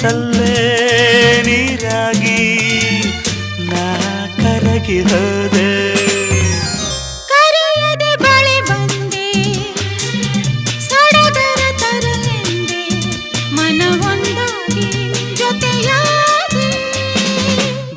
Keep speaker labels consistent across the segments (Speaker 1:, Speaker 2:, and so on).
Speaker 1: ನಿಂತಲ್ಲೇ ನೀರಾಗಿ ನಾ ಕರಗಿ ಹೋದೆ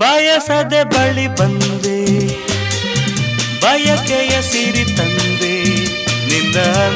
Speaker 1: ಬಯಸದೆ ಬಳಿ ಬಂದೆ ಬಯಕೆಯ ಸಿರಿ ತಂದೆ.